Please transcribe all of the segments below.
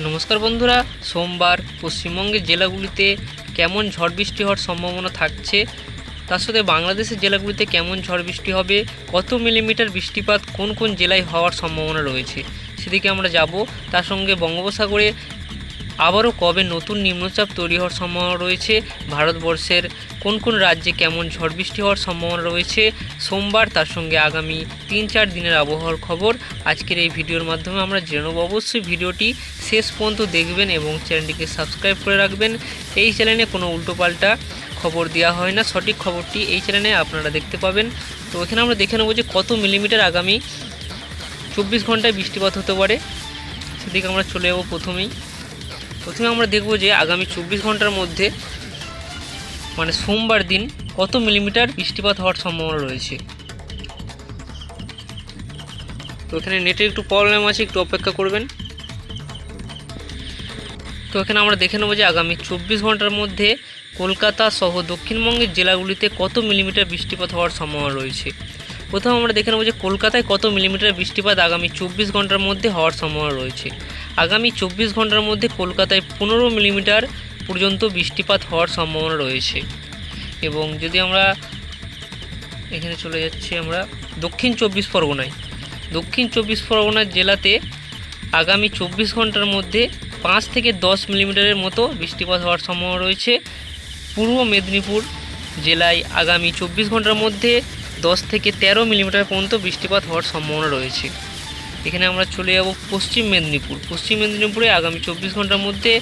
নমস্কার বন্ধুরা, সোমবার পশ্চিমবঙ্গের জেলাগুলিতে কেমন ঝড় বৃষ্টি হওয়ার সম্ভাবনা থাকছে? তার সাথে বাংলাদেশের জেলাগুলিতে কেমন ঝড় বৃষ্টি হবে? কত মিলিমিটার বৃষ্টিপাত কোন কোন জেলায় হওয়ার সম্ভাবনা রয়েছে? সেদিকে আমরা যাব। তার সঙ্গে বঙ্গোপসাগরে আবারও কবে নতুন নিম্নচাপ তৈরি হওয়ার সম্ভাবনা রয়েছে? ভারতবর্ষের কোন কোন রাজ্যে কেমন ঝড় বৃষ্টি হওয়ার সম্ভাবনা রয়েছে? সোমবার তার সঙ্গে আগামী তিন চার দিনের আবহাওয়ার খবর। আজকের এই ভিডিওর মাধ্যমে আমরা জেনে নেব। অবশ্যই ভিডিওটি শেষ পর্যন্ত দেখবেন এবং চ্যানেলটিকে সাবস্ক্রাইব করে রাখবেন। এই চ্যানেলে কোনো উল্টোপাল্টা খবর দেওয়া হয় না। সঠিক খবরটি এই চ্যানেলে আপনারা দেখতে পাবেন। তো এখানে আমরা দেখে নেব যে কত মিলিমিটার আগামী চব্বিশ ঘন্টায় বৃষ্টিপাত হতে পারে। সেদিকে আমরা চলে যাব প্রথমেই। প্রথমে আমরা দেখব যে আগামী চব্বিশ ঘণ্টার মধ্যে মানে সোমবার দিন, কত মিলিমিটার বৃষ্টিপাত হওয়ার সম্ভাবনা রয়েছে? তো এখানে নেটের একটু প্রবলেম আছে, একটু অপেক্ষা করবেন। তো এখানে আমরা দেখে নেব যে আগামী চব্বিশ ঘণ্টার মধ্যে কলকাতা সহ দক্ষিণবঙ্গের জেলাগুলিতে কত মিলিমিটার বৃষ্টিপাত হওয়ার সম্ভাবনা রয়েছে? প্রথম আমরা দেখে নেব যে কলকাতায় কত মিলিমিটার বৃষ্টিপাত আগামী চব্বিশ ঘণ্টার মধ্যে হওয়ার সম্ভাবনা রয়েছে। আগামী চব্বিশ ঘণ্টার মধ্যে কলকাতায় পনেরো মিলিমিটার পর্যন্ত বৃষ্টিপাত হওয়ার সম্ভাবনা রয়েছে। এবং যদি আমরা এখানে চলে যাচ্ছি আমরা দক্ষিণ চব্বিশ পরগনায়। দক্ষিণ চব্বিশ পরগনার জেলাতে আগামী চব্বিশ ঘণ্টার মধ্যে পাঁচ থেকে দশ মিলিমিটারের মতো বৃষ্টিপাত হওয়ার সম্ভাবনা রয়েছে। পূর্ব মেদিনীপুর জেলায় আগামী চব্বিশ ঘণ্টার মধ্যে দশ থেকে তেরো মিলিমিটার পর্যন্ত বৃষ্টিপাত হওয়ার সম্ভাবনা রয়েছে। এখানে আমরা চলে যাব পশ্চিম মেদিনীপুর। পশ্চিম মেদিনীপুরে আগামী চব্বিশ ঘণ্টার মধ্যে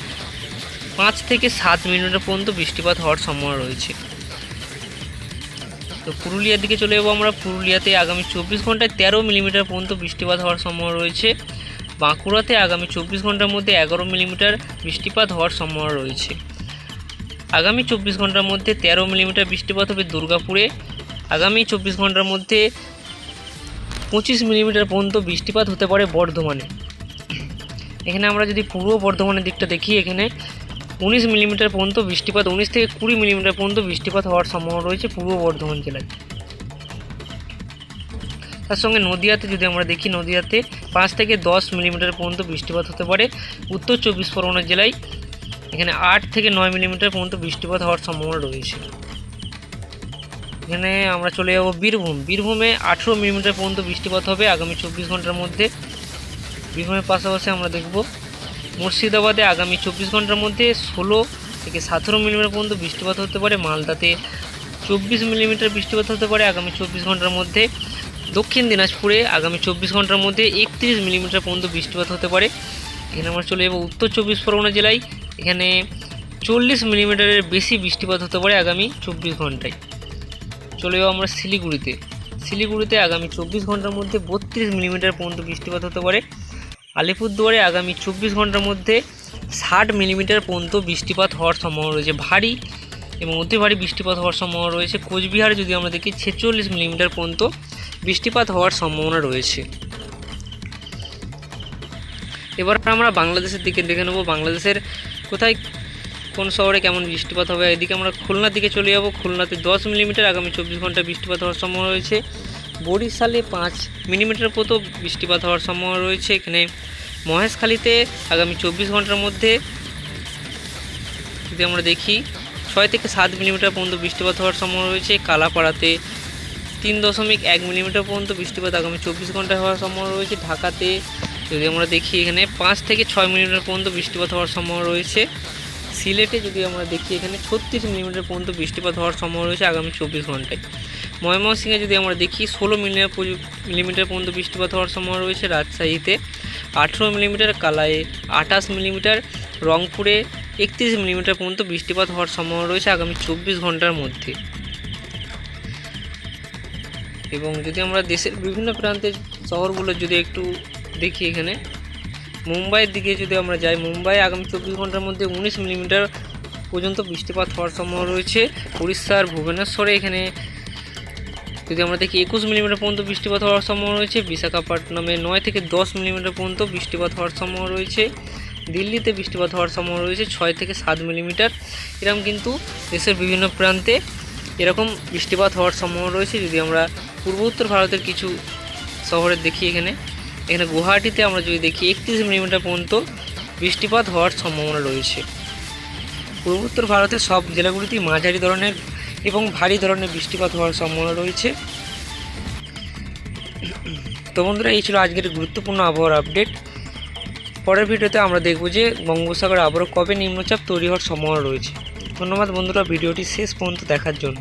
পাঁচ থেকে সাত মিলিমিটার পর্যন্ত বৃষ্টিপাত হওয়ার সম্ভাবনা রয়েছে। তো পুরুলিয়ার দিকে চলে যাব আমরা। পুরুলিয়াতে আগামী চব্বিশ ঘন্টায় তেরো মিলিমিটার পর্যন্ত বৃষ্টিপাত হওয়ার সম্ভাবনা রয়েছে। বাঁকুড়াতে আগামী চব্বিশ ঘণ্টার মধ্যে এগারো মিলিমিটার বৃষ্টিপাত হওয়ার সম্ভাবনা রয়েছে। আগামী চব্বিশ ঘণ্টার মধ্যে তেরো মিলিমিটার বৃষ্টিপাত হবে দুর্গাপুরে। আগামী চব্বিশ ঘণ্টার মধ্যে পঁচিশ মিলিমিটার পর্যন্ত বৃষ্টিপাত হতে পারে বর্ধমানে। এখানে আমরা যদি পূর্ব বর্ধমানের দিকটা দেখি, এখানে উনিশ মিলিমিটার পর্যন্ত বৃষ্টিপাত, উনিশ থেকে কুড়ি মিলিমিটার পর্যন্ত বৃষ্টিপাত হওয়ার সম্ভাবনা রয়েছে পূর্ব বর্ধমান জেলায়। তার সঙ্গে নদিয়াতে যদি আমরা দেখি, নদিয়াতে পাঁচ থেকে দশ মিলিমিটার পর্যন্ত বৃষ্টিপাত হতে পারে। উত্তর চব্বিশ পরগনা জেলায় এখানে আট থেকে নয় মিলিমিটার পর্যন্ত বৃষ্টিপাত হওয়ার সম্ভাবনা রয়েছে। এখানে আমরা চলে যাব বীরভূম। বীরভূমে আঠেরো মিলিমিটার পর্যন্ত বৃষ্টিপাত হবে আগামী চব্বিশ ঘণ্টার মধ্যে। বীরভূমের পাশাপাশি আমরা দেখব মুর্শিদাবাদে আগামী চব্বিশ ঘণ্টার মধ্যে ষোলো থেকে সতেরো মিলিমিটার পর্যন্ত বৃষ্টিপাত হতে পারে। মালদাতে চব্বিশ মিলিমিটার বৃষ্টিপাত হতে পারে আগামী চব্বিশ ঘণ্টার মধ্যে। দক্ষিণ দিনাজপুরে আগামী চব্বিশ ঘণ্টার মধ্যে একত্রিশ মিলিমিটার পর্যন্ত বৃষ্টিপাত হতে পারে। এখানে আমরা চলে যাব উত্তর চব্বিশ পরগনা জেলায়। এখানে চল্লিশ মিলিমিটারের বেশি বৃষ্টিপাত হতে পারে আগামী চব্বিশ ঘন্টায়। চলে যাব আমরা শিলিগুড়িতে। শিলিগুড়িতে আগামী চব্বিশ ঘণ্টার মধ্যে বত্রিশ মিলিমিটার পর্যন্ত বৃষ্টিপাত হতে পারে। আলিপুরদুয়ারে আগামী চব্বিশ ঘণ্টার মধ্যে ষাট মিলিমিটার পর্যন্ত বৃষ্টিপাত হওয়ার সম্ভাবনা রয়েছে। ভারী এবং অতি ভারী বৃষ্টিপাত হওয়ার সম্ভাবনা রয়েছে। কোচবিহারে যদি আমরা দেখি, ছেচল্লিশ মিলিমিটার পর্যন্ত বৃষ্টিপাত হওয়ার সম্ভাবনা রয়েছে। এবার আমরা বাংলাদেশের দিকে দেখে নেব। বাংলাদেশের কোথায় কোন শহরে কেমন বৃষ্টিপাত হবে? এদিকে আমরা খুলনার দিকে চলে যাব। খুলনাতে দশ মিলিমিটার, আগামী চব্বিশ ঘণ্টা বৃষ্টিপাত হওয়ার সম্ভাবনা রয়েছে। বরিশালে পাঁচ মিলিমিটার মতো বৃষ্টিপাত হওয়ার সম্ভাবনা রয়েছে। এখানে মহেশখালীতে আগামী চব্বিশ ঘণ্টার মধ্যে যদি আমরা দেখি, ছয় থেকে সাত মিলিমিটার পর্যন্ত বৃষ্টিপাত হওয়ার সম্ভাবনা রয়েছে। কালাপাড়াতে তিন দশমিক এক মিলিমিটার পর্যন্ত বৃষ্টিপাত আগামী চব্বিশ ঘন্টায় হওয়ার সম্ভাবনা রয়েছে। ঢাকাতে যদি আমরা দেখি, এখানে পাঁচ থেকে ছয় মিলিমিটার পর্যন্ত বৃষ্টিপাত হওয়ার সম্ভাবনা রয়েছে। সিলেটে যদি আমরা দেখি এখানে ছত্রিশ মিলিমিটার পর্যন্ত বৃষ্টিপাত হওয়ার সম্ভাবনা রয়েছে আগামী চব্বিশ ঘন্টায়। ময়মনসিংহে যদি আমরা দেখি, ষোলো মিলিমিটার মিলিমিটার পর্যন্ত বৃষ্টিপাত হওয়ার সম্ভাবনা রয়েছে রাজশাহীতে। আঠেরো মিলিমিটার কালায়ে আঠাশ মিলিমিটার রংপুরে, একত্রিশ মিলিমিটার পর্যন্ত বৃষ্টিপাত হওয়ার সম্ভাবনা রয়েছে আগামী চব্বিশ ঘণ্টার মধ্যে। এবং যদি আমরা দেশের বিভিন্ন প্রান্তের শহরগুলো যদি একটু দেখি এখানে মুম্বাইয়ের দিকে যদি আমরা যাই, মুম্বাই আগামী চব্বিশ ঘণ্টার মধ্যে উনিশ মিলিমিটার পর্যন্ত বৃষ্টিপাত হওয়ার সম্ভাবনা রয়েছে। উড়িষ্যার ভুবনেশ্বরে এখানে যদি আমরা দেখি, একুশ মিলিমিটার পর্যন্ত বৃষ্টিপাত হওয়ার সম্ভাবনা রয়েছে। বিশাখাপট্টনমে নয় থেকে দশ মিলিমিটার পর্যন্ত বৃষ্টিপাত হওয়ার সম্ভাবনা রয়েছে। দিল্লিতে বৃষ্টিপাত হওয়ার সম্ভাবনা রয়েছে ছয় থেকে সাত মিলিমিটার। এরকম কিন্তু দেশের বিভিন্ন প্রান্তে এরকম বৃষ্টিপাত হওয়ার সম্ভাবনা রয়েছে। যদি আমরা পূর্ব উত্তর ভারতের কিছু শহরে দেখি এখানে এখানে গুয়াহাটিতে আমরা যদি দেখি একত্রিশ মিলিমিটার পর্যন্ত বৃষ্টিপাত হওয়ার সম্ভাবনা রয়েছে। পূর্বোত্তর ভারতের সব জেলাগুলিতেই মাঝারি ধরনের এবং ভারী ধরনের বৃষ্টিপাত হওয়ার সম্ভাবনা রয়েছে। তো বন্ধুরা, এই ছিল আজকের গুরুত্বপূর্ণ আবহাওয়ার আপডেট। পরের ভিডিওতে আমরা দেখব যে বঙ্গোপসাগরে আবারও কবে নিম্নচাপ তৈরি হওয়ার সম্ভাবনা রয়েছে। ধন্যবাদ বন্ধুরা, ভিডিওটি শেষ পর্যন্ত দেখার জন্য।